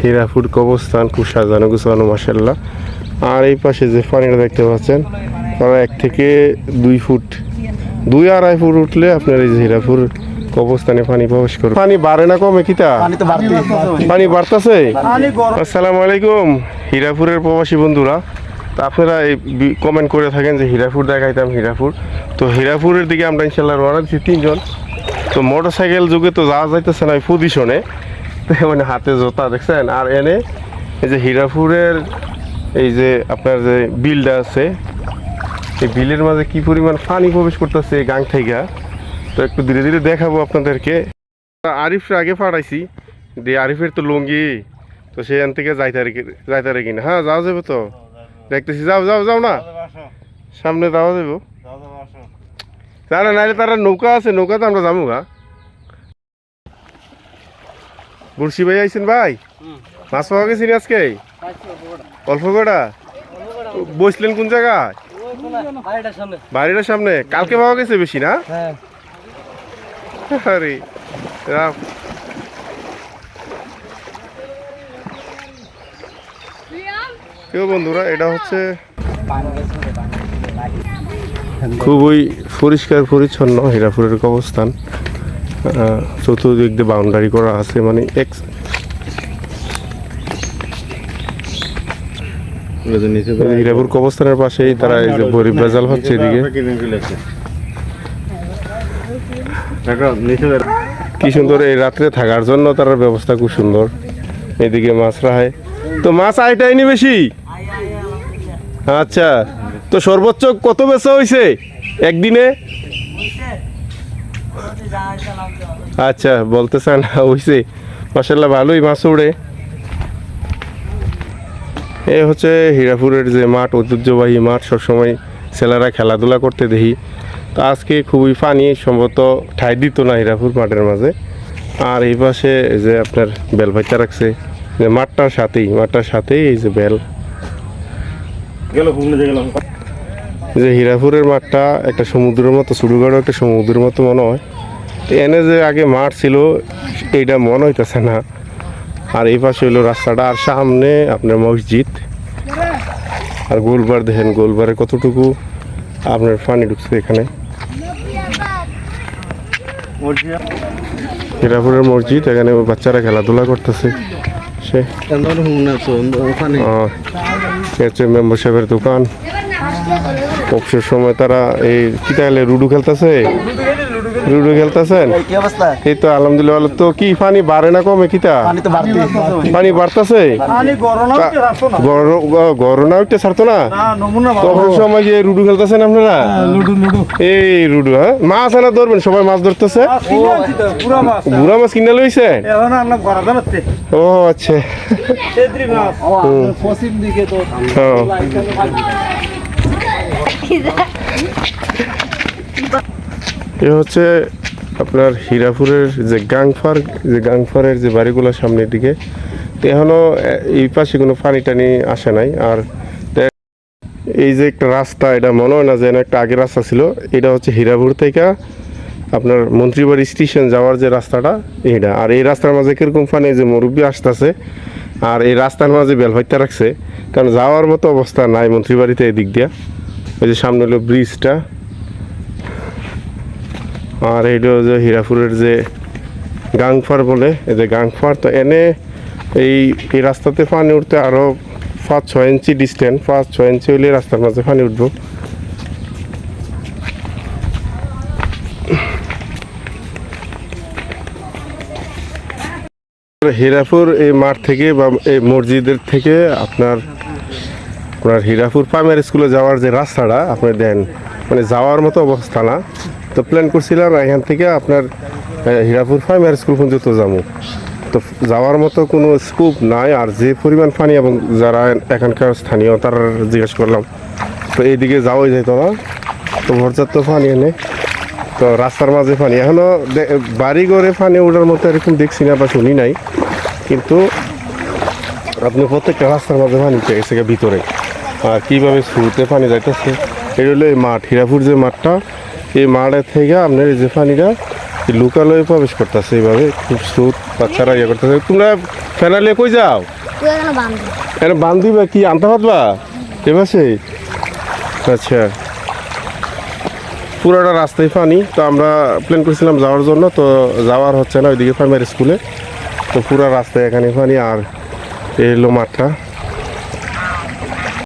হীরাপুর কবরস্থান খুব সাজানো গুছানো মাসাল্লাহ আর এই পাশে যে পানিটা দেখতে পাচ্ছেন তারা এক থেকে দুই ফুট দুই আড়াই ফুট উঠলে আপনার এই যে হীরাপুর কবরস্থানে পানি প্রবেশ করবে। পানি বাড়ে না কমে কিতা? পানি বাড়তেছে? আসসালামু আলাইকুম হীরাপুরের প্রবাসী বন্ধুরা। তা আপনারা এই কমেন্ট করে থাকেন যে হীরাপুর দেখাইতাম হীরাপুর তো হীরাপুরের দিকে আমরা ইনশাল্লাহ রওনা দিচ্ছি তিনজন। তো মোটর সাইকেল যুগে তো যাওয়া যাইতেছে না এই পজিশনে মানে হাতে জোতা দেখছেন? আর এনে এই যে হীরাপুরের এই যে আপনার যে বিলটা আছে এই বিলের মাঝে কি পরিমাণ পানি প্রবেশ করতেছে গাং থেকে? তো একটু ধীরে ধীরে দেখাবো আপনাদেরকে। আরিফের আগে পাঠাইছি দিয়ে আরিফের তো লুঙ্গি তো সেখান থেকে যাইতে আর যাইতে আর কিনা হ্যাঁ যাওয়া যাবে তো? দেখতেছি যাও যাও যাও না? সামনে যাওয়া যাব? না নাইলে তারা নৌকা আছে নৌকাতে আমরা যাব গা। বুড়শি ভাই আইছেন ভাই? মাছ পাওয়া গেছি আজকে? অল্প কটা বসলেন কোন জায়গায়? বাড়িটার সামনে। কালকে পাওয়া গেছে বেশি না? হ্যাঁ। আরে রাম। কেউ বন্ধুরা এটা হচ্ছে খুবই পরিষ্কার পরিচ্ছন্ন হীরাপুরের অবস্থান চতুর্দিক দিয়ে বাউন্ডারি করা আছে মানে এক হীরাপুর কবস্থানের পাশেই তারা এই যে বরিব বেজাল হচ্ছে এদিকে। কি সুন্দর এই রাত্রে থাকার জন্য তার ব্যবস্থা খুব সুন্দর। এদিকে মাছ রাহায় তো মাছ আইটাইনি বেশি? আচ্ছা তো সর্বোচ্চ কত বেচা হয়েছে একদিনে? আচ্ছা বলতে চান হয়েছে মাসাল্লাহ ভালোই মাছ উড়ে। এ হচ্ছে হীরাপুরের যে মাঠ, ঐতিহ্যবাহী মাঠ, সবসময় ছেলেরা খেলাধুলা করতে দেখি। তো আজকে খুবই পানি সম্ভবত ঠাই দিত না হীরাপুর মাঠের মাঝে। আর এই পাশে যে আপনার বেল ভাইটা রাখছে, যে মাঠটার সাথেই মাঠটার সাথেই এই যে বেল। গেল গেলাম। যে হীরাপুরের মাঠটা একটা সমুদ্রের মতো সুড়ুগাড়ও একটা সমুদ্রের মতো মনে হয়। তো এনে যে আগে মাঠ ছিল এইটা মনে হইতেছে না। আর এই পাশে হলো রাস্তাটা আর সামনে আপনার মসজিদ। আর গোলবার দেখেন গোলবারে কতটুকু আপনার পানি ঢুকছে এখানে। হীরাপুরের মসজিদ এখানে বাচ্চারা খেলাধুলা করতেছে। সে হচ্ছে মেম্বার সাহেবের দোকান। অবসর সময় তারা এই কি তাহলে লুডু খেলতেছে? লুডু খেলতেছেন? কি অবস্থা? এই তো আলহামদুলিল্লাহ ভালো। তো কি পানি বাড়ে না কমে কিতা? পানি তো বাড়তি পানি বাড়তেছে? পানি গরনা উঠতে ছাড়তো না। না তখন সময় যে লুডু খেলতেছেন আপনারা? Ludo ludo. এই লুডু হ্যাঁ? মাছ আনা ধরবেন সবাই মাছ ধরতেছে? বুড়া মাছ। কিনে লইছে? ও আচ্ছা। তেদ্রি পশ্চিম দিকে তো হ্যাঁ এ হচ্ছে আপনার হীরাপুরের যে গাংফার, যে গাংফারের যে বাড়িগুলো সামনের দিকে, তো এখনও এই পাশে কোনো পানি টানি আসে নাই। আর এই যে একটা রাস্তা, এটা মনে হয় না যেন একটা আগের রাস্তা ছিল, এটা হচ্ছে হীরাপুর থেকে আপনার মন্ত্রীবাড়ি স্টেশন যাওয়ার যে রাস্তাটা, এইটা। আর এই রাস্তার মাঝে কীরকম পানি যে মুরব্বী আসতেছে, আর এই রাস্তার মাঝে বেলভাইতে রাখছে, কারণ যাওয়ার মতো অবস্থা নাই মন্ত্রীবাড়িতে এই দিক দিয়া। ওই যে সামনে হলো ব্রিজটা আর এইটা যে হীরাপুরের যে গাংফার বলে, এই যে গাংফার তো এনে এই এই রাস্তাতে পানি উঠতে আরও পাঁচ, ছয় ইঞ্চি ডিস্টেন্স পাঁচ, ছয় ইঞ্চি হলে রাস্তার মাঝে পানি উঠবো। হীরাপুর এই মাঠ থেকে বা এই মসজিদের থেকে আপনার আপনার হীরাপুর প্রাইমারি স্কুলে যাওয়ার যে রাস্তাটা, আপনি দেন মানে যাওয়ার মতো অবস্থা না। তো প্ল্যান করছিলাম এখান থেকে আপনার হীরাপুর প্রাইমারি স্কুল পর্যন্ত যাব। তো যাওয়ার মতো কোনো স্কোপ নাই, আর যে পরিমাণ পানি এবং যারা এখানকার স্থানীয় তার জিজ্ঞেস করলাম। তো এইদিকে যাওয়াই যেত না তো পর্যাপ্ত পানি এনে, তো রাস্তার মাঝে পানি। এখনও বাড়ি ঘরে পানি ওঠার মতো এরকম দেখছি না বা শুনি নাই। কিন্তু আপনি প্রত্যেকটা রাস্তার মাঝে পানি পেয়ে গেছে ভিতরে। আর কীভাবে শুরুতে পানি যাইতেছে, এটা হলো এই মাঠ, হীরাপুর যে মাঠটা এই মাঠের থেকে আপনার এই যে পানিটা লোকালয়ে প্রবেশ করতেছে এইভাবে। খুব স্রোত বাচ্চারা ইয়ে করতেছে। তোমরা ফেনালে কই যাও? এখানে বান্ধি বা কি আনতে পারবা? এবাসে আচ্ছা। পুরোটা রাস্তায় পানি তো আমরা প্ল্যান করেছিলাম যাওয়ার জন্য তো যাওয়ার হচ্ছে না ওইদিকে প্রাইমারি স্কুলে তো পুরো রাস্তায় এখানে পানি আর এই হলো মাঠটা